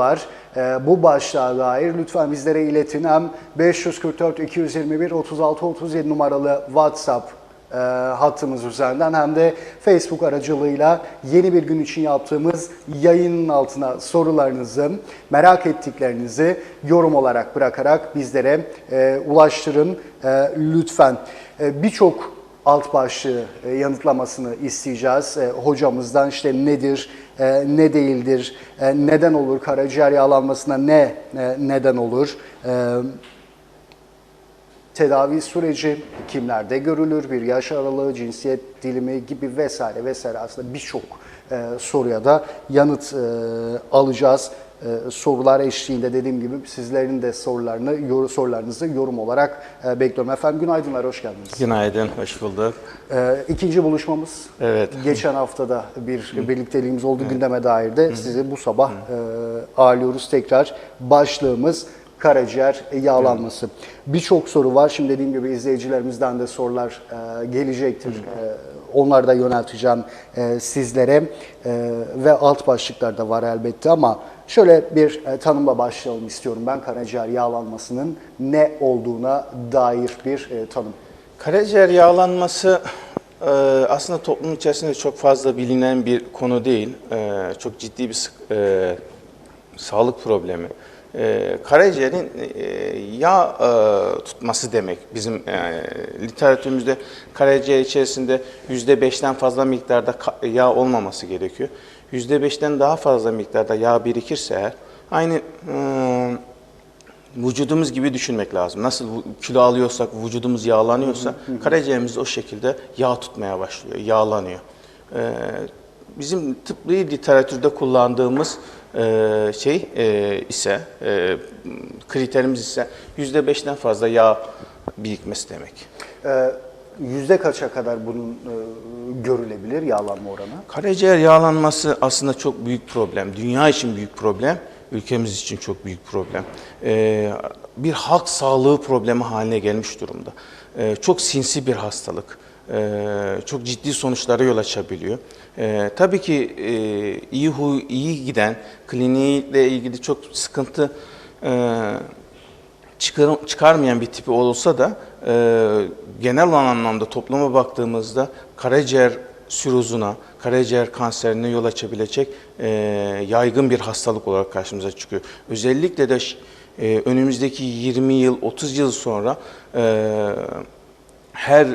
sorular e, bu başlığa dair lütfen bizlere iletin. Hem 544 221 36 37 numaralı WhatsApp e, hattımız üzerinden hem de Facebook aracılığıyla yeni bir gün için yaptığımız yayının altına sorularınızı, merak ettiklerinizi yorum olarak bırakarak bizlere e, ulaştırın e, lütfen. E, Birçok alt başlığı e, yanıtlamasını isteyeceğiz e, hocamızdan. işte nedir, e, ne değildir, e, neden olur, karaciğer yağlanmasına ne e, neden olur, e, tedavi süreci kimlerde görülür, bir yaş aralığı, cinsiyet dilimi gibi vesaire vesaire. Aslında birçok e, soruya da yanıt e, alacağız. E, sorular eşliğinde dediğim gibi sizlerin de sorularını, yor, sorularınızı yorum olarak e, bekliyorum. Efendim günaydınlar, hoş geldiniz. Günaydın, hoş bulduk. E, ikinci buluşmamız. Evet. Geçen haftada bir birlikteliğimiz oldu gündeme dair de sizi bu sabah e, ağırlıyoruz tekrar. Başlığımız karaciğer yağlanması. Birçok soru var. Şimdi dediğim gibi izleyicilerimizden de sorular gelecektir. E, onları da yönelteceğim sizlere. Ve alt başlıklar da var elbette ama şöyle bir e, tanımla başlayalım istiyorum. Ben karaciğer yağlanmasının ne olduğuna dair bir e, tanım. Karaciğer yağlanması e, aslında toplum içerisinde çok fazla bilinen bir konu değil. E, Çok ciddi bir sık- e, sağlık problemi. E, Karaciğerin e, yağ e, tutması demek. Bizim e, literatürümüzde karaciğer içerisinde yüzde beşten fazla miktarda yağ olmaması gerekiyor. Yüzde beşten daha fazla miktarda yağ birikirse eğer aynı e, vücudumuz gibi düşünmek lazım. Nasıl kilo alıyorsak, vücudumuz yağlanıyorsa, karaciğerimiz o şekilde yağ tutmaya başlıyor, yağlanıyor. Ee, bizim tıbbi literatürde kullandığımız e, şey e, ise, e, kriterimiz ise yüzde beşten fazla yağ birikmesi demek. Ee, Yüzde kaça kadar bunun e, görülebilir yağlanma oranı? Karaciğer yağlanması aslında çok büyük problem. Dünya için büyük problem, ülkemiz için çok büyük problem. Ee, bir halk sağlığı problemi haline gelmiş durumda. Ee, çok sinsi bir hastalık. Ee, çok ciddi sonuçlara yol açabiliyor. Ee, tabii ki e, iyi huy, iyi giden, kliniğiyle ilgili çok sıkıntı e, çıkar, çıkarmayan bir tipi olsa da e, genel anlamda topluma baktığımızda karaciğer sürozuna, karaciğer kanserine yol açabilecek e, yaygın bir hastalık olarak karşımıza çıkıyor. Özellikle de e, önümüzdeki 20 yıl, 30 yıl sonra e, her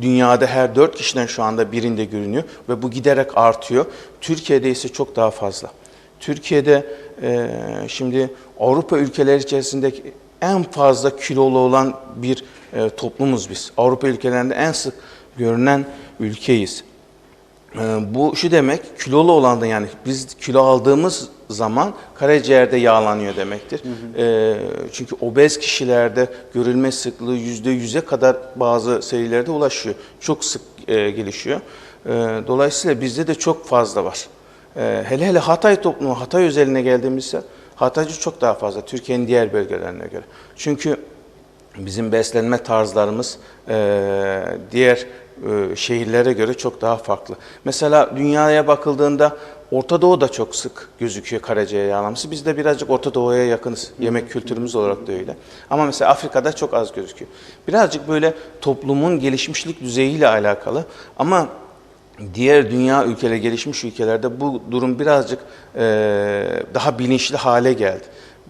dünyada her 4 kişiden şu anda birinde görünüyor ve bu giderek artıyor. Türkiye'de ise çok daha fazla. Türkiye'de e, şimdi Avrupa ülkeleri içerisindeki en fazla kilolu olan bir e, toplumuz biz. Avrupa ülkelerinde en sık görünen ülkeyiz. E, bu şu demek, kilolu olan da yani biz kilo aldığımız zaman karaciğerde yağlanıyor demektir. E, çünkü obez kişilerde görülme sıklığı yüzde yüze kadar bazı serilerde ulaşıyor. Çok sık e, gelişiyor. E, dolayısıyla bizde de çok fazla var. E, hele hele Hatay toplumu, Hatay özeline geldiğimizde Hataycı çok daha fazla Türkiye'nin diğer bölgelerine göre. Çünkü bizim beslenme tarzlarımız e, diğer e, şehirlere göre çok daha farklı. Mesela dünyaya bakıldığında Orta Doğu'da çok sık gözüküyor karaciğer yağlaması. Biz de birazcık Orta Doğu'ya yakınız. Yemek kültürümüz olarak da öyle. Ama mesela Afrika'da çok az gözüküyor. Birazcık böyle toplumun gelişmişlik düzeyiyle alakalı. Ama diğer dünya ülkeleri, gelişmiş ülkelerde bu durum birazcık e, daha bilinçli hale geldi.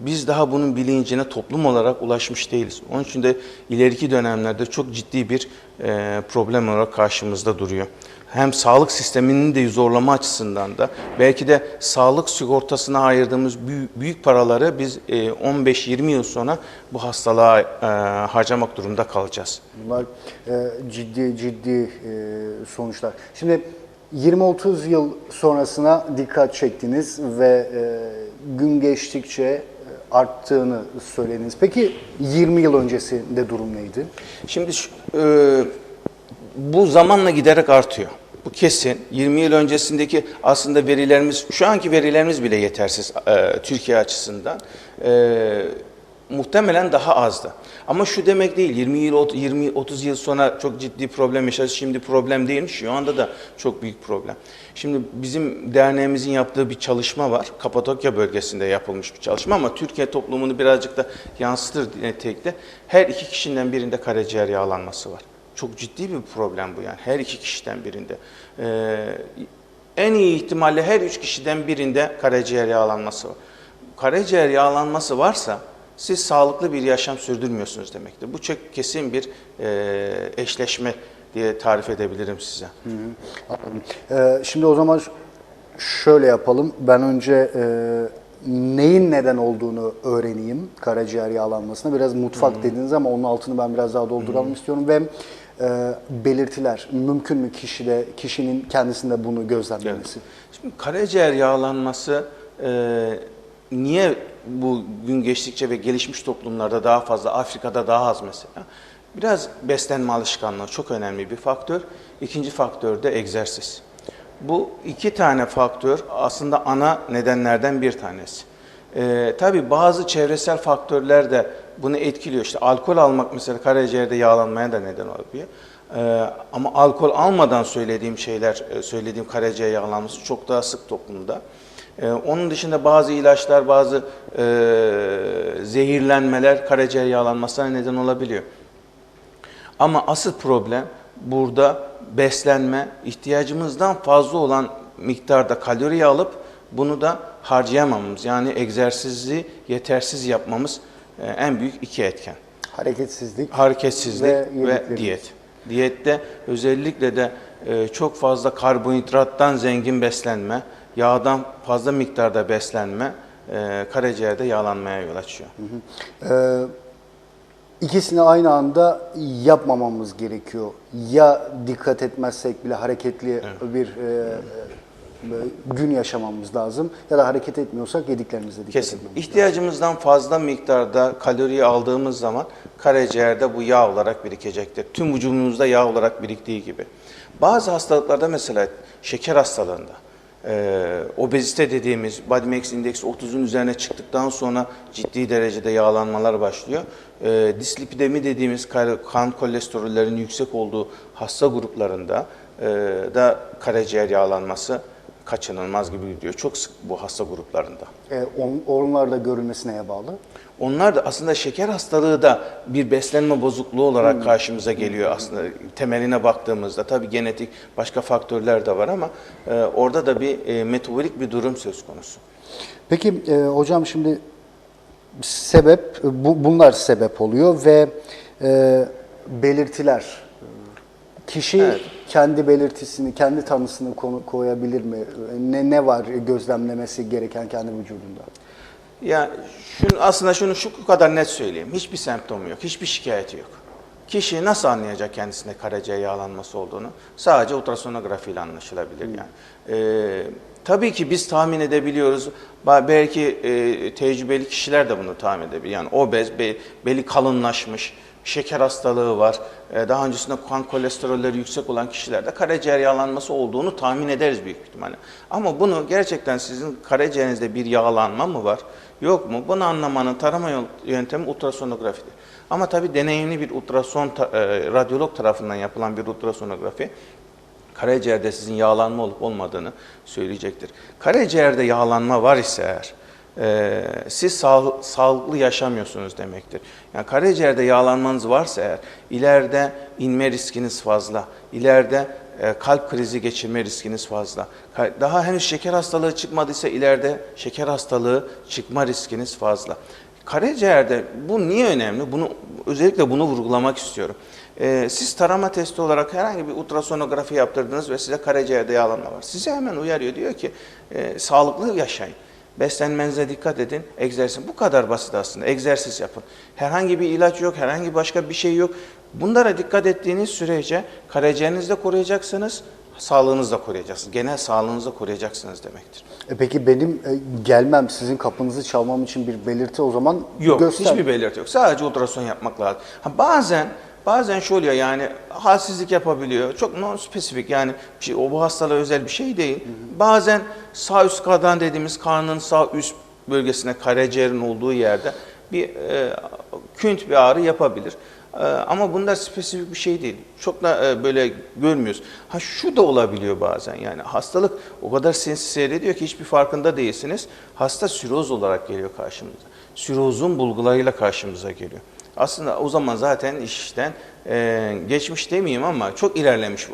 Biz daha bunun bilincine toplum olarak ulaşmış değiliz. Onun için de ileriki dönemlerde çok ciddi bir e, problem olarak karşımızda duruyor. Hem sağlık sisteminin de zorlama açısından da belki de sağlık sigortasına ayırdığımız büyük, büyük paraları biz e, 15-20 yıl sonra bu hastalığa e, harcamak durumunda kalacağız. Bunlar e, ciddi ciddi e, sonuçlar. Şimdi 20-30 yıl sonrasına dikkat çektiniz ve e, gün geçtikçe arttığını söylediniz. Peki 20 yıl öncesinde durum neydi? Şimdi e, bu zamanla giderek artıyor. Bu kesin. 20 yıl öncesindeki aslında verilerimiz, şu anki verilerimiz bile yetersiz e, Türkiye açısından. E, muhtemelen daha azdı. Ama şu demek değil 20 yıl 20 30 yıl sonra çok ciddi problem yaşarız. Şimdi problem değilmiş. Şu anda da çok büyük problem. Şimdi bizim derneğimizin yaptığı bir çalışma var. Kapadokya bölgesinde yapılmış bir çalışma ama Türkiye toplumunu birazcık da yansıtır nitelikte. Her iki kişiden birinde karaciğer yağlanması var. Çok ciddi bir problem bu yani. Her iki kişiden birinde. Ee, en iyi ihtimalle her üç kişiden birinde karaciğer yağlanması var. Karaciğer yağlanması varsa siz sağlıklı bir yaşam sürdürmüyorsunuz demektir. Bu çok kesin bir e, eşleşme diye tarif edebilirim size. Anladım. Ee, şimdi o zaman şöyle yapalım. Ben önce e, neyin neden olduğunu öğreneyim karaciğer yağlanmasına. Biraz mutfak dediniz ama onun altını ben biraz daha dolduralım istiyorum ve e, belirtiler mümkün mü kişide kişinin kendisinde bunu gözlemlemesi? Şimdi karaciğer yağlanması e, niye bu gün geçtikçe ve gelişmiş toplumlarda daha fazla, Afrika'da daha az mesela? Biraz beslenme alışkanlığı çok önemli bir faktör. İkinci faktör de egzersiz. Bu iki tane faktör aslında ana nedenlerden bir tanesi. Ee, tabii bazı çevresel faktörler de bunu etkiliyor. İşte alkol almak mesela karaciğerde yağlanmaya da neden olabiliyor. Ee, ama alkol almadan söylediğim şeyler, e, söylediğim karaciğer yağlanması çok daha sık toplumda. Ee, onun dışında bazı ilaçlar, bazı e, zehirlenmeler karaciğer yağlanmasına neden olabiliyor. Ama asıl problem burada beslenme, ihtiyacımızdan fazla olan miktarda kalori alıp bunu da harcayamamamız. Yani egzersizi yetersiz yapmamız e, en büyük iki etken. Hareketsizlik. Hareketsizlik Ve ve, diyet. Diyette özellikle de e, çok fazla karbonhidrattan zengin beslenme, yağdan fazla miktarda beslenme e, karaciğerde yağlanmaya yol açıyor. Ee, ikisini aynı anda yapmamamız gerekiyor. Ya dikkat etmezsek bile hareketli bir e, böyle gün yaşamamız lazım ya da hareket etmiyorsak yediklerimize dikkat Kesin. etmemiz İhtiyacımızdan fazla miktarda kaloriyi aldığımız zaman karaciğerde bu yağ olarak birikecektir. Tüm vücudumuzda yağ olarak biriktiği gibi. Bazı hastalıklarda mesela şeker hastalığında, e, obezite dediğimiz body mass index 30'un üzerine çıktıktan sonra ciddi derecede yağlanmalar başlıyor. E, dislipidemi dediğimiz kan kolesterollerin yüksek olduğu hasta gruplarında e, da karaciğer yağlanması kaçınılmaz gibi gidiyor. Çok sık bu hasta gruplarında. E, on, onlarda görülmesi neye bağlı? Onlar da aslında şeker hastalığı da bir beslenme bozukluğu olarak karşımıza geliyor aslında temeline baktığımızda. Tabii genetik başka faktörler de var ama e, orada da bir e, metabolik bir durum söz konusu. Peki e, hocam şimdi sebep, bu, bunlar sebep oluyor ve e, belirtiler. Kişi Evet. Kendi belirtisini, kendi tanısını koyabilir mi? Ne, ne var gözlemlemesi gereken kendi vücudunda? Ya şunu, aslında şunu şu kadar net söyleyeyim. Hiçbir semptomu yok, hiçbir şikayeti yok. Kişi nasıl anlayacak kendisinde karaciğer yağlanması olduğunu? Sadece ultrasonografiyle anlaşılabilir yani. Ee, tabii ki biz tahmin edebiliyoruz. Belki e, tecrübeli kişiler de bunu tahmin edebilir. Yani obez, be, beli kalınlaşmış, şeker hastalığı var. Ee, daha öncesinde kan kolesterolleri yüksek olan kişilerde karaciğer yağlanması olduğunu tahmin ederiz büyük ihtimalle. Ama bunu gerçekten sizin karaciğerinizde bir yağlanma mı var, yok mu? Bunu anlamanın tarama yöntemi ultrasonografidir. Ama tabii deneyimli bir ultrason, e, radyolog tarafından yapılan bir ultrasonografi karaciğerde sizin yağlanma olup olmadığını söyleyecektir. Karaciğerde yağlanma var ise eğer, e, siz sağ- sağlıklı yaşamıyorsunuz demektir. Yani karaciğerde yağlanmanız varsa eğer, ileride inme riskiniz fazla, ileride e, kalp krizi geçirme riskiniz fazla. Daha henüz şeker hastalığı çıkmadıysa ileride şeker hastalığı çıkma riskiniz fazla. Karaciğerde bu niye önemli? Bunu özellikle bunu vurgulamak istiyorum. Ee, siz tarama testi olarak herhangi bir ultrasonografi yaptırdınız ve size karaciğerde yağlanma var. Size hemen uyarıyor diyor ki e, sağlıklı yaşayın. Beslenmenize dikkat edin, egzersiz. Bu kadar basit aslında. Egzersiz yapın. Herhangi bir ilaç yok, herhangi başka bir şey yok. Bunlara dikkat ettiğiniz sürece karaciğerinizi de koruyacaksınız, sağlığınızı da koruyacaksınız. Genel sağlığınızı da koruyacaksınız demektir. E peki benim e, gelmem, sizin kapınızı çalmam için bir belirti o zaman Yok, göster. hiçbir belirti yok. Sadece ultrason yapmak lazım. Ha, bazen bazen şu oluyor yani halsizlik yapabiliyor. Çok non spesifik yani şey, o bu hastalığa özel bir şey değil. Bazen sağ üst kadran dediğimiz karnın sağ üst bölgesine karaciğerin olduğu yerde bir e, künt bir ağrı yapabilir. E, ama bunlar spesifik bir şey değil. Çok da e, böyle görmüyoruz. Ha şu da olabiliyor bazen yani hastalık o kadar sinsi seyrediyor ki hiçbir farkında değilsiniz. Hasta süroz olarak geliyor karşımıza. Sürozun bulgularıyla karşımıza geliyor. Aslında o zaman zaten işten e, geçmiş demeyeyim ama çok ilerlemiş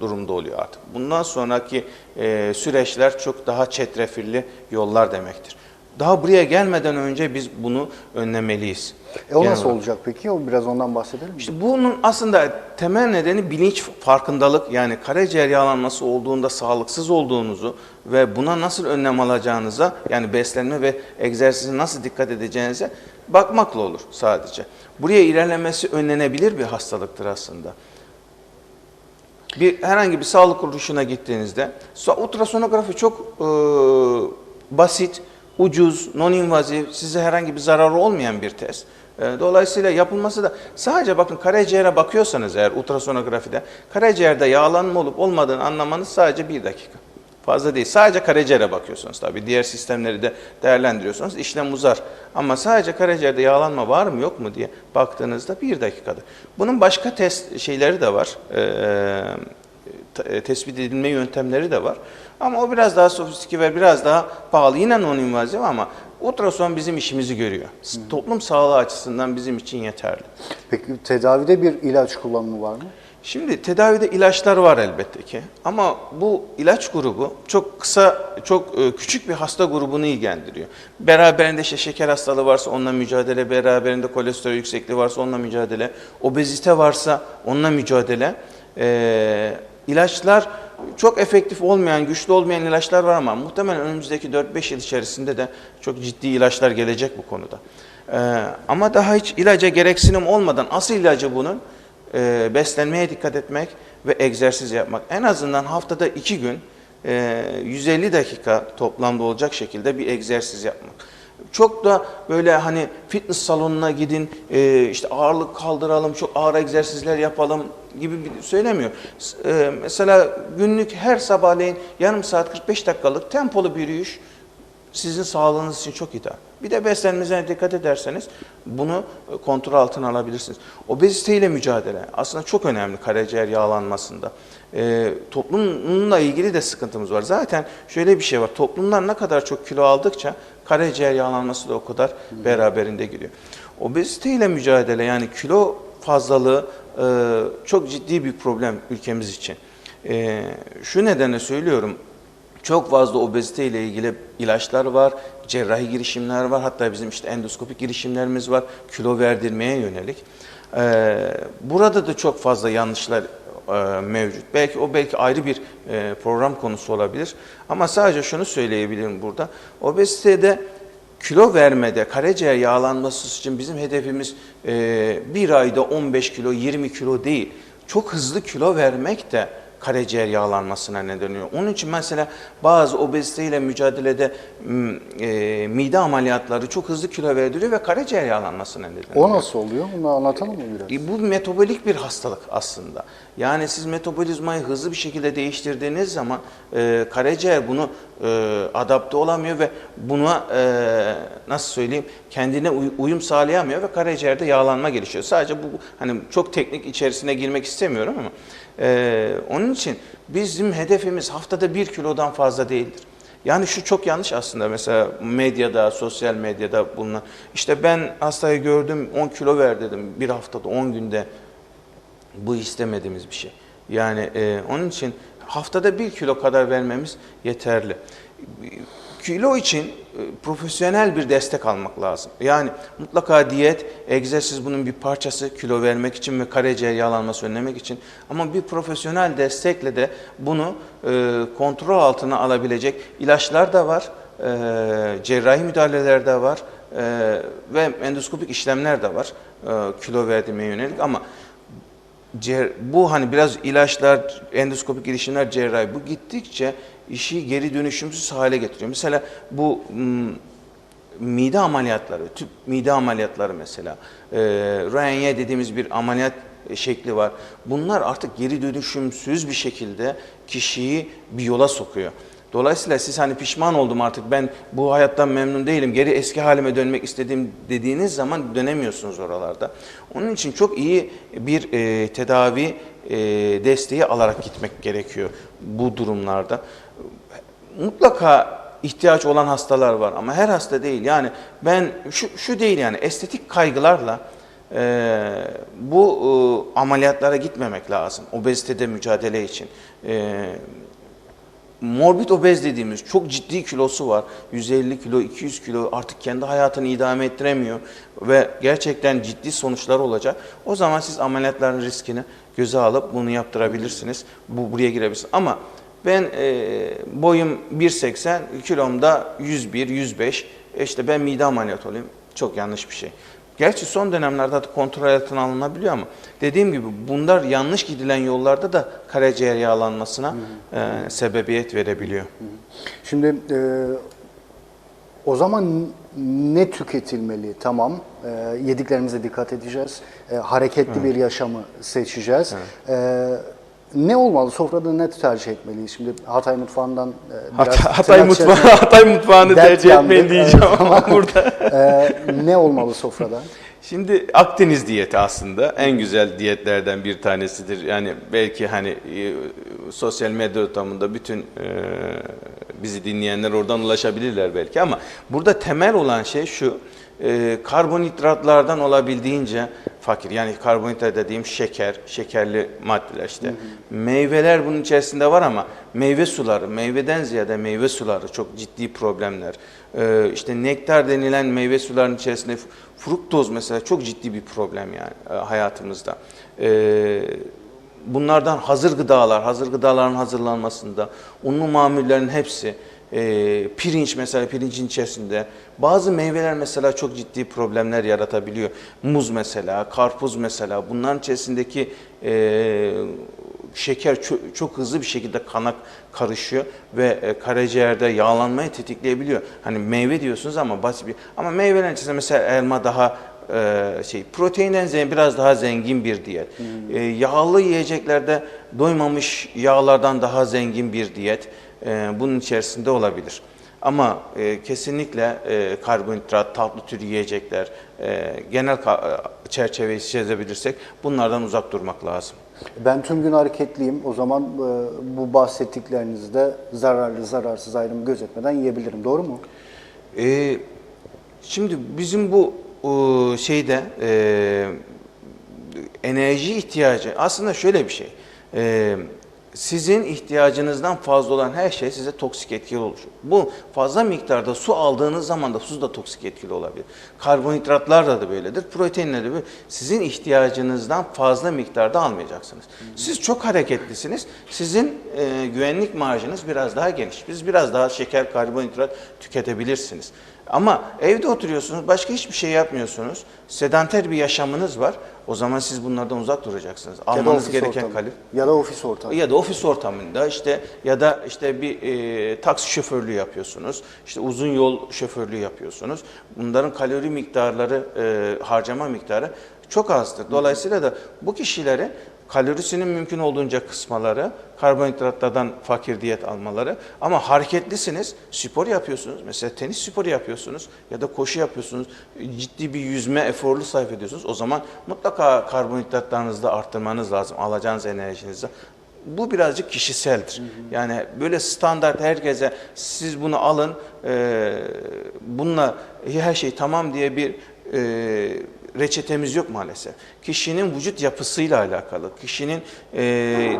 durumda oluyor artık. Bundan sonraki e, süreçler çok daha çetrefilli yollar demektir. Daha buraya gelmeden önce biz bunu önlemeliyiz. E o Genel nasıl olarak. olacak peki? O biraz ondan bahsedelim mi? İşte bunun aslında temel nedeni bilinç farkındalık yani karaciğer yağlanması olduğunda sağlıksız olduğunuzu ve buna nasıl önlem alacağınıza yani beslenme ve egzersize nasıl dikkat edeceğinize bakmakla olur sadece. Buraya ilerlemesi önlenebilir bir hastalıktır aslında. Bir herhangi bir sağlık kuruluşuna gittiğinizde so- ultrasonografi çok e, basit, ucuz, non-invazif, size herhangi bir zararı olmayan bir test. E, dolayısıyla yapılması da sadece bakın karaciğere bakıyorsanız eğer ultrasonografide karaciğerde yağlanma olup olmadığını anlamanız sadece bir dakika. Fazla değil. Sadece karaciğere bakıyorsunuz tabii. Diğer sistemleri de değerlendiriyorsunuz. İşlem uzar. Ama sadece karaciğerde yağlanma var mı yok mu diye baktığınızda bir dakikada. Bunun başka test şeyleri de var. Ee, te- tespit edilme yöntemleri de var. Ama o biraz daha sofistike ve biraz daha pahalı. Yine non-invazif ama ultrason bizim işimizi görüyor. Toplum sağlığı açısından bizim için yeterli. Peki tedavide bir ilaç kullanımı var mı? Şimdi tedavide ilaçlar var elbette ki ama bu ilaç grubu çok kısa, çok e, küçük bir hasta grubunu ilgilendiriyor. Beraberinde işte şeker hastalığı varsa onunla mücadele, beraberinde kolesterol yüksekliği varsa onunla mücadele, obezite varsa onunla mücadele. Ee, ilaçlar çok efektif olmayan, güçlü olmayan ilaçlar var ama muhtemelen önümüzdeki 4-5 yıl içerisinde de çok ciddi ilaçlar gelecek bu konuda. Ee, ama daha hiç ilaca gereksinim olmadan asıl ilacı bunun e, beslenmeye dikkat etmek ve egzersiz yapmak. En azından haftada iki gün e, 150 dakika toplamda olacak şekilde bir egzersiz yapmak. Çok da böyle hani fitness salonuna gidin, e, işte ağırlık kaldıralım, çok ağır egzersizler yapalım gibi bir söylemiyor. E, mesela günlük her sabahleyin yarım saat 45 dakikalık tempolu bir yürüyüş sizin sağlığınız için çok ideal. Bir de beslenmenize dikkat ederseniz bunu e, kontrol altına alabilirsiniz. Obeziteyle mücadele aslında çok önemli karaciğer yağlanmasında. Ee, toplumla ilgili de sıkıntımız var. Zaten şöyle bir şey var. Toplumlar ne kadar çok kilo aldıkça karaciğer yağlanması da o kadar beraberinde giriyor. Obeziteyle mücadele yani kilo fazlalığı e, çok ciddi bir problem ülkemiz için. E, şu nedenle söylüyorum. Çok fazla obezite ile ilgili ilaçlar var, cerrahi girişimler var. Hatta bizim işte endoskopik girişimlerimiz var kilo verdirmeye yönelik. Ee, burada da çok fazla yanlışlar e, mevcut. Belki o belki ayrı bir e, program konusu olabilir. Ama sadece şunu söyleyebilirim burada. Obezitede kilo vermede karaciğer yağlanması için bizim hedefimiz e, bir ayda 15 kilo 20 kilo değil. Çok hızlı kilo vermek de karaciğer yağlanmasına neden oluyor. Onun için mesela bazı obeziteyle mücadelede e, mide ameliyatları çok hızlı kilo verdiriyor ve karaciğer yağlanmasına neden oluyor. O nasıl oluyor? Bunu anlatalım mı biraz? E, Bu metabolik bir hastalık aslında. Yani siz metabolizmayı hızlı bir şekilde değiştirdiğiniz zaman e, karaciğer bunu e, adapte olamıyor ve buna e, nasıl söyleyeyim kendine uy- uyum sağlayamıyor ve karaciğerde yağlanma gelişiyor. Sadece bu hani çok teknik içerisine girmek istemiyorum ama e, onun için bizim hedefimiz haftada bir kilodan fazla değildir. Yani şu çok yanlış aslında mesela medyada, sosyal medyada bulunan. İşte ben hastayı gördüm 10 kilo ver dedim bir haftada 10 günde. Bu istemediğimiz bir şey. Yani e, onun için haftada bir kilo kadar vermemiz yeterli. Kilo için e, profesyonel bir destek almak lazım. Yani mutlaka diyet, egzersiz bunun bir parçası kilo vermek için ve karaciğer yağlanması önlemek için. Ama bir profesyonel destekle de bunu e, kontrol altına alabilecek ilaçlar da var, e, cerrahi müdahaleler de var ve endoskopik işlemler de var kilo verdirmeye yönelik. Ama bu hani biraz ilaçlar, endoskopik girişimler, cerrahi bu gittikçe işi geri dönüşümsüz hale getiriyor. Mesela bu m, mide ameliyatları, tüp mide ameliyatları mesela, e, RNY dediğimiz bir ameliyat şekli var. Bunlar artık geri dönüşümsüz bir şekilde kişiyi bir yola sokuyor. Dolayısıyla siz hani pişman oldum artık ben bu hayattan memnun değilim geri eski halime dönmek istediğim dediğiniz zaman dönemiyorsunuz oralarda. Onun için çok iyi bir e, tedavi e, desteği alarak gitmek gerekiyor bu durumlarda. Mutlaka ihtiyaç olan hastalar var ama her hasta değil. Yani ben şu, şu değil yani estetik kaygılarla e, bu e, ameliyatlara gitmemek lazım. Obezitede mücadele için. E, morbid obez dediğimiz çok ciddi kilosu var. 150 kilo, 200 kilo artık kendi hayatını idame ettiremiyor ve gerçekten ciddi sonuçlar olacak. O zaman siz ameliyatların riskini göze alıp bunu yaptırabilirsiniz. Bu buraya girebilirsiniz. Ama ben e, boyum 1.80, kilomda 101, 105. E işte ben mide ameliyatı olayım. Çok yanlış bir şey. Gerçi son dönemlerde kontrol altına alınabiliyor ama dediğim gibi bunlar yanlış gidilen yollarda da karaciğer yağlanmasına e, sebebiyet verebiliyor. Şimdi e, o zaman ne tüketilmeli? Tamam, e, yediklerimize dikkat edeceğiz. E, hareketli bir yaşamı seçeceğiz. E, ne olmalı? Sofrada ne tercih etmeliyiz? Şimdi Hatay mutfağından e, biraz Hatay, Hatay mutfağı, Hatay mutfağını tercih etmeyin diyeceğim ama burada. E, ne olmalı sofrada? Şimdi Akdeniz diyeti aslında en güzel diyetlerden bir tanesidir. Yani belki hani e, sosyal medya ortamında bütün e, bizi dinleyenler oradan ulaşabilirler belki ama burada temel olan şey şu. E, karbonhidratlardan olabildiğince fakir. Yani karbonhidrat dediğim şeker, şekerli maddeler işte. Meyveler bunun içerisinde var ama meyve suları, meyveden ziyade meyve suları çok ciddi problemler. E, işte nektar denilen meyve sularının içerisinde fruktoz mesela çok ciddi bir problem yani e, hayatımızda. E, bunlardan hazır gıdalar, hazır gıdaların hazırlanmasında, unlu mamullerin hepsi, e, pirinç mesela pirincin içerisinde, bazı meyveler mesela çok ciddi problemler yaratabiliyor. Muz mesela, karpuz mesela, bunların içerisindeki e, şeker çok, çok hızlı bir şekilde kana karışıyor ve e, karaciğerde yağlanmayı tetikleyebiliyor. Hani meyve diyorsunuz ama basit bir ama meyvelerin içerisinde mesela elma daha e, şey proteinden zengin biraz daha zengin bir diyet. E, yağlı yiyeceklerde doymamış yağlardan daha zengin bir diyet e, bunun içerisinde olabilir. Ama e, kesinlikle e, karbonhidrat, tatlı tür yiyecekler, e, genel e, çerçeveyi çizebilirsek bunlardan uzak durmak lazım. Ben tüm gün hareketliyim. O zaman e, bu bahsettiklerinizde zararlı zararsız ayrımı gözetmeden yiyebilirim. Doğru mu? Ee, şimdi bizim bu e, şeyde e, enerji ihtiyacı aslında şöyle bir şey. E, sizin ihtiyacınızdan fazla olan her şey size toksik etkili oluşur. Bu fazla miktarda su aldığınız zaman da su da toksik etkili olabilir. Karbonhidratlar da, da böyledir. Proteinler de böyle. Sizin ihtiyacınızdan fazla miktarda almayacaksınız. Siz çok hareketlisiniz. Sizin e, güvenlik marjınız biraz daha geniş. Biz biraz daha şeker, karbonhidrat tüketebilirsiniz. Ama evde oturuyorsunuz, başka hiçbir şey yapmıyorsunuz. Sedanter bir yaşamınız var. O zaman siz bunlardan uzak duracaksınız. Ya Almanız gereken ortamı. kalori. Ya da ofis ortamı. Ya da ofis ortamında işte ya da işte bir e, taksi şoförlüğü yapıyorsunuz. işte uzun yol şoförlüğü yapıyorsunuz. Bunların kalori miktarları, e, harcama miktarı çok azdır. Dolayısıyla da bu kişileri kalorisinin mümkün olduğunca kısmaları, karbonhidratlardan fakir diyet almaları ama hareketlisiniz, spor yapıyorsunuz. Mesela tenis sporu yapıyorsunuz ya da koşu yapıyorsunuz. Ciddi bir yüzme eforlu sarf ediyorsunuz. O zaman mutlaka karbonhidratlarınızı da arttırmanız lazım. Alacağınız enerjinizi. Bu birazcık kişiseldir. Yani böyle standart herkese siz bunu alın, e, bununla her şey tamam diye bir e, reçetemiz yok maalesef. Kişinin vücut yapısıyla alakalı, kişinin e,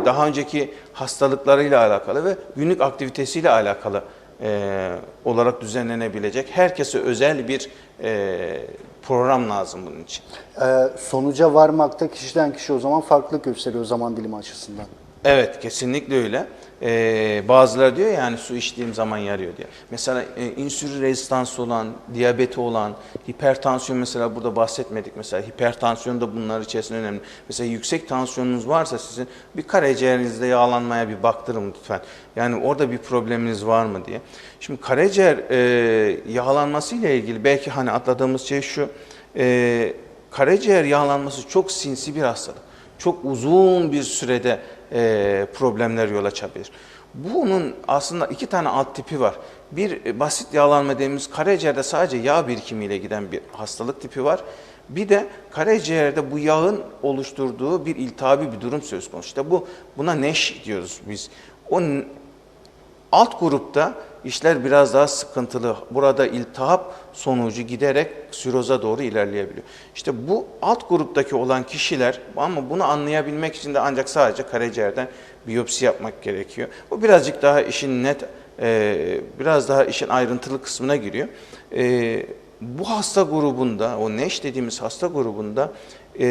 daha önceki hastalıklarıyla alakalı ve günlük aktivitesiyle alakalı e, olarak düzenlenebilecek herkese özel bir e, program lazım bunun için. Ee, sonuca varmakta kişiden kişi o zaman farklılık gösteriyor zaman dilimi açısından. Evet kesinlikle öyle. Ee, bazıları diyor yani su içtiğim zaman yarıyor diye. Mesela e, insülin rezistansı olan, diyabeti olan, hipertansiyon mesela burada bahsetmedik. Mesela hipertansiyon da bunlar içerisinde önemli. Mesela yüksek tansiyonunuz varsa sizin bir karaciğerinizde yağlanmaya bir baktırın lütfen. Yani orada bir probleminiz var mı diye. Şimdi karaciğer e, yağlanması ile ilgili belki hani atladığımız şey şu. E, karaciğer yağlanması çok sinsi bir hastalık çok uzun bir sürede e, problemler yol açabilir. Bunun aslında iki tane alt tipi var. Bir e, basit yağlanma dediğimiz karaciğerde sadece yağ birikimiyle giden bir hastalık tipi var. Bir de karaciğerde bu yağın oluşturduğu bir iltihabi bir durum söz konusu. İşte bu buna neş diyoruz biz. O alt grupta işler biraz daha sıkıntılı. Burada iltihap sonucu giderek siroza doğru ilerleyebiliyor. İşte bu alt gruptaki olan kişiler ama bunu anlayabilmek için de ancak sadece karaciğerden biyopsi yapmak gerekiyor. Bu birazcık daha işin net, e, biraz daha işin ayrıntılı kısmına giriyor. E, bu hasta grubunda, o NEŞ dediğimiz hasta grubunda e,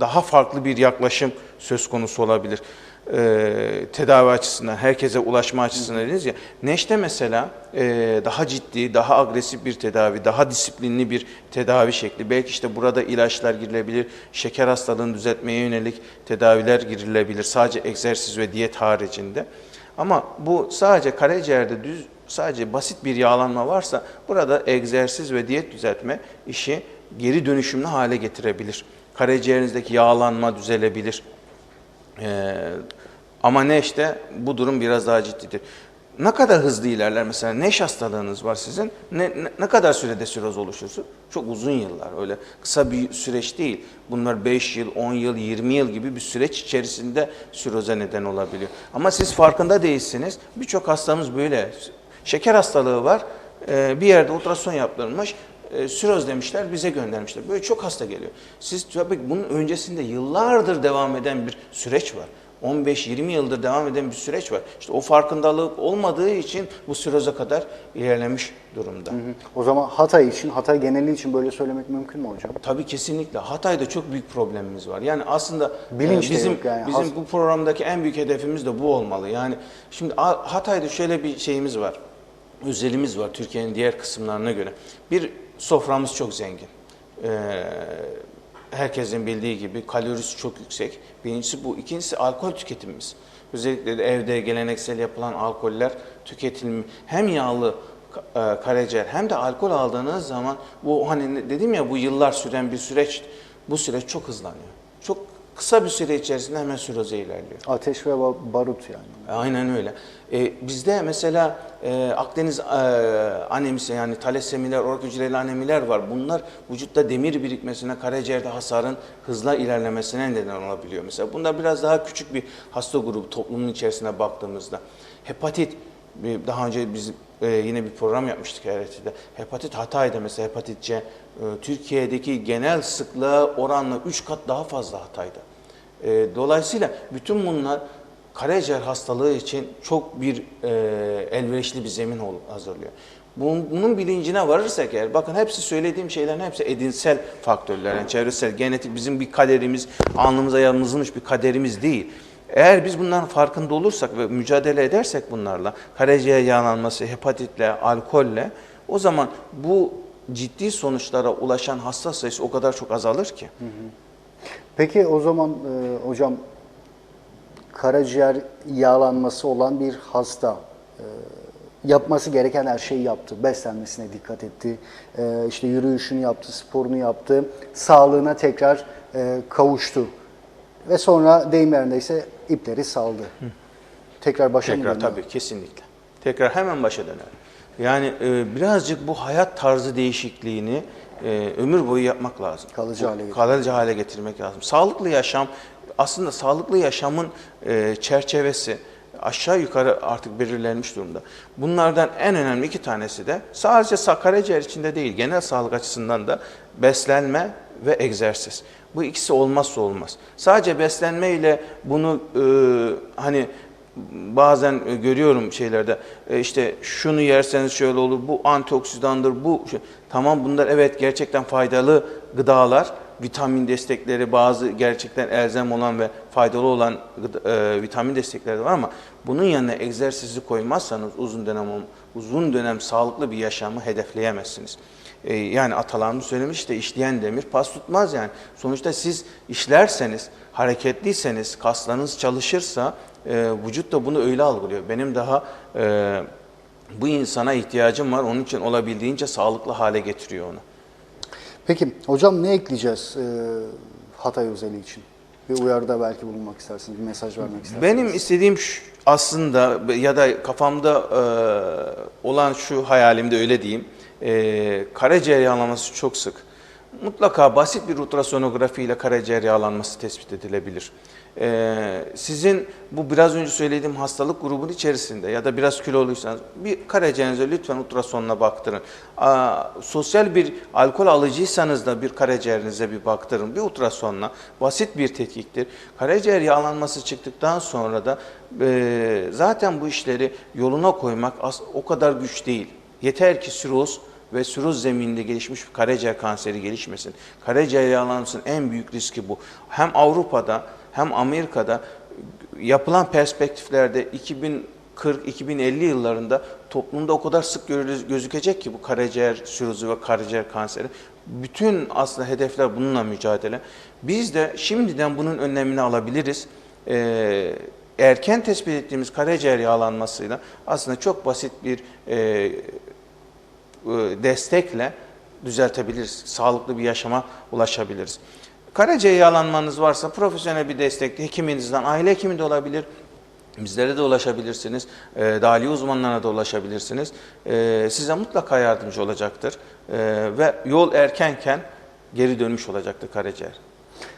daha farklı bir yaklaşım söz konusu olabilir. Ee, tedavi açısından, herkese ulaşma açısından dediniz ya. Neşte mesela e, daha ciddi, daha agresif bir tedavi, daha disiplinli bir tedavi şekli. Belki işte burada ilaçlar girilebilir, şeker hastalığını düzeltmeye yönelik tedaviler girilebilir. Sadece egzersiz ve diyet haricinde. Ama bu sadece karaciğerde düz, sadece basit bir yağlanma varsa burada egzersiz ve diyet düzeltme işi geri dönüşümlü hale getirebilir. Karaciğerinizdeki yağlanma düzelebilir. Ee, ama NEŞ'te bu durum biraz daha ciddidir. Ne kadar hızlı ilerler mesela NEŞ hastalığınız var sizin. Ne, ne, ne kadar sürede siroz oluşursun? Çok uzun yıllar öyle kısa bir süreç değil. Bunlar 5 yıl, 10 yıl, 20 yıl gibi bir süreç içerisinde siroza neden olabiliyor. Ama siz farkında değilsiniz. Birçok hastamız böyle. Şeker hastalığı var. Ee, bir yerde ultrason yaptırılmış. E, siroz demişler bize göndermişler. Böyle çok hasta geliyor. Siz tabii bunun öncesinde yıllardır devam eden bir süreç var. 15-20 yıldır devam eden bir süreç var. İşte o farkındalık olmadığı için bu siroza kadar ilerlemiş durumda. O zaman Hatay için, Hatay geneli için böyle söylemek mümkün mü hocam? Tabii kesinlikle. Hatay'da çok büyük problemimiz var. Yani aslında Bilinç e, de bizim yani. bizim bu programdaki en büyük hedefimiz de bu olmalı. Yani şimdi Hatay'da şöyle bir şeyimiz var. Özelimiz var Türkiye'nin diğer kısımlarına göre. Bir soframız çok zengin. Ee, herkesin bildiği gibi kalorisi çok yüksek. Birincisi bu. İkincisi alkol tüketimimiz. Özellikle de evde geleneksel yapılan alkoller tüketilmi hem yağlı e, karaciğer hem de alkol aldığınız zaman bu hani dedim ya bu yıllar süren bir süreç bu süreç çok hızlanıyor. Kısa bir süre içerisinde hemen siroza ilerliyor. Ateş ve ba- barut yani. Aynen öyle. Ee, bizde mesela e, Akdeniz e, anemisi yani talasemiler, orak hücreli anemiler var. Bunlar vücutta demir birikmesine, karaciğerde hasarın hızla ilerlemesine neden olabiliyor. Mesela bunlar biraz daha küçük bir hasta grubu toplumun içerisine baktığımızda. Hepatit, bir- daha önce biz e, yine bir program yapmıştık HRT'de. Hepatit Hatay'da mesela hepatit C, e, Türkiye'deki genel sıklığa oranla 3 kat daha fazla Hatay'da. E, dolayısıyla bütün bunlar karaciğer hastalığı için çok bir e, elverişli bir zemin hazırlıyor. Bunun, bunun bilincine varırsak eğer, bakın hepsi söylediğim şeylerin hepsi edinsel faktörler, yani çevresel, genetik bizim bir kaderimiz, alnımıza yazılmış bir kaderimiz değil. Eğer biz bunların farkında olursak ve mücadele edersek bunlarla, karaciğer yağlanması, hepatitle, alkolle, o zaman bu ciddi sonuçlara ulaşan hasta sayısı o kadar çok azalır ki. Peki o zaman e, hocam karaciğer yağlanması olan bir hasta e, yapması gereken her şeyi yaptı. Beslenmesine dikkat etti. E, işte yürüyüşünü yaptı, sporunu yaptı. Sağlığına tekrar e, kavuştu. Ve sonra deyim yerindeyse ipleri saldı. Tekrar başa mı Tekrar dönüyor? tabii kesinlikle. Tekrar hemen başa döner. Yani e, birazcık bu hayat tarzı değişikliğini e, ömür boyu yapmak lazım. Kalıcı Bu- hale getirmek. Kalıcı hale getirmek lazım. Sağlıklı yaşam aslında sağlıklı yaşamın e, çerçevesi aşağı yukarı artık belirlenmiş durumda. Bunlardan en önemli iki tanesi de sadece sa- karaciğer içinde değil genel sağlık açısından da beslenme ve egzersiz. Bu ikisi olmazsa olmaz. Sadece beslenme ile bunu e, hani bazen e, görüyorum şeylerde e, işte şunu yerseniz şöyle olur bu antioksidandır bu şu- tamam bunlar evet gerçekten faydalı gıdalar vitamin destekleri bazı gerçekten elzem olan ve faydalı olan e, vitamin destekleri de var ama bunun yanına egzersizi koymazsanız uzun dönem uzun dönem sağlıklı bir yaşamı hedefleyemezsiniz. E, yani atalarımız söylemiş de işleyen demir pas tutmaz yani. Sonuçta siz işlerseniz, hareketliyseniz, kaslarınız çalışırsa e, vücut da bunu öyle algılıyor. Benim daha e, bu insana ihtiyacım var. Onun için olabildiğince sağlıklı hale getiriyor onu. Peki hocam ne ekleyeceğiz e, Hatay özeli için? Bir uyarıda belki bulunmak istersiniz, bir mesaj vermek istersiniz. Benim istediğim şu- aslında ya da kafamda e, olan şu hayalimde öyle diyeyim. E, karaciğer yağlanması çok sık. Mutlaka basit bir ultrasonografi ile karaciğer yağlanması tespit edilebilir. E, sizin bu biraz önce söylediğim hastalık grubun içerisinde ya da biraz kiloluysanız bir karaciğerinize lütfen ultrasonla baktırın. Aa, sosyal bir alkol alıcıysanız da bir karaciğerinize bir baktırın. Bir ultrasonla basit bir tetkiktir. Karaciğer yağlanması çıktıktan sonra da e, zaten bu işleri yoluna koymak o kadar güç değil. Yeter ki siroz ve siroz zemininde gelişmiş bir karaciğer kanseri gelişmesin. Karaciğer yağlanmasının en büyük riski bu. Hem Avrupa'da hem Amerika'da yapılan perspektiflerde 2040-2050 yıllarında toplumda o kadar sık gözükecek ki bu karaciğer sirozu ve karaciğer kanseri. Bütün aslında hedefler bununla mücadele. Biz de şimdiden bunun önlemini alabiliriz. Ee, erken tespit ettiğimiz karaciğer yağlanmasıyla aslında çok basit bir e, destekle düzeltebiliriz. Sağlıklı bir yaşama ulaşabiliriz. Karaciğer yağlanmanız varsa profesyonel bir destek hekiminizden, aile hekimi de olabilir. Bizlere de ulaşabilirsiniz. E, dahiliye uzmanlarına da ulaşabilirsiniz. E, size mutlaka yardımcı olacaktır. E, ve yol erkenken geri dönmüş olacaktır karaciğer.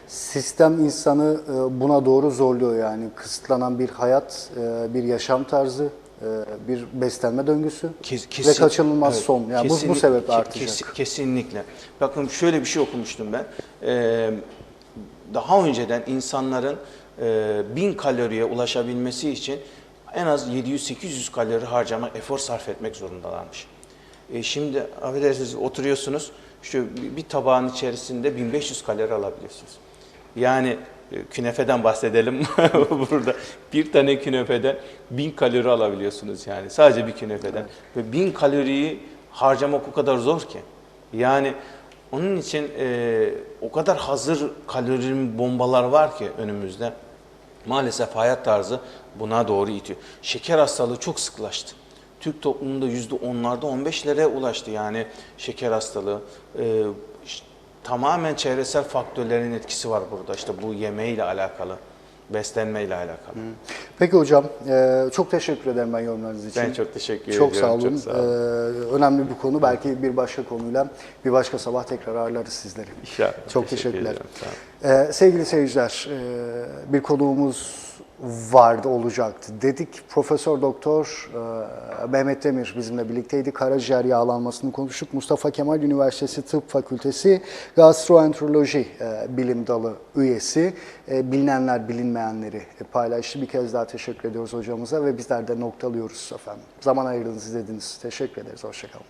Sistem insanı e, buna doğru zorluyor yani kısıtlanan bir hayat, e, bir yaşam tarzı, e, bir beslenme döngüsü Kes- ve kaçınılmaz evet, son. Yani bu, bu sebeple artacak. kes- kesinlikle. Bakın şöyle bir şey okumuştum ben. Ee, daha önceden insanların e, 1000 kaloriye ulaşabilmesi için en az 700-800 kalori harcama, efor sarf etmek zorundalarmış. E, şimdi affedersiniz oturuyorsunuz, şu bir- tabağın içerisinde 1500 kalori alabiliyorsunuz. Yani e, künefeden bahsedelim burada. Bir tane künefeden 1000 kalori alabiliyorsunuz yani sadece bir künefeden. Ve 1000 kaloriyi harcamak o kadar zor ki. Yani onun için e, o kadar hazır kalori bombalar var ki önümüzde. Maalesef hayat tarzı buna doğru itiyor. Şeker hastalığı çok sıklaştı. Türk toplumunda yüzde onlarda 15'lere ulaştı yani şeker hastalığı. Ş- tamamen çevresel faktörlerin etkisi var burada. İşte bu yemeğiyle alakalı, beslenmeyle alakalı. Peki hocam, e, çok teşekkür ederim ben yorumlarınız için. Ben çok teşekkür Çok ediyorum. sağ olun. Çok sağ olun. E, önemli bir konu. Belki bir başka konuyla bir başka sabah tekrar ağırlarız sizleri. İnşallah. Çok Teşekkür teşekkürler. ediyorum. Sevgili seyirciler, e, bir konuğumuz vardı, olacaktı. Dedik Profesör Doktor e, Mehmet Demir bizimle birlikteydi. Karaciğer yağlanmasını konuştuk. Mustafa Kemal Üniversitesi Tıp Fakültesi Gastroenteroloji e, Bilim Dalı üyesi. E, bilinenler bilinmeyenleri paylaştı. Bir kez daha teşekkür ediyoruz hocamıza ve bizler de noktalıyoruz efendim. Zaman ayırdınız, izlediniz. Teşekkür ederiz. Hoşçakalın.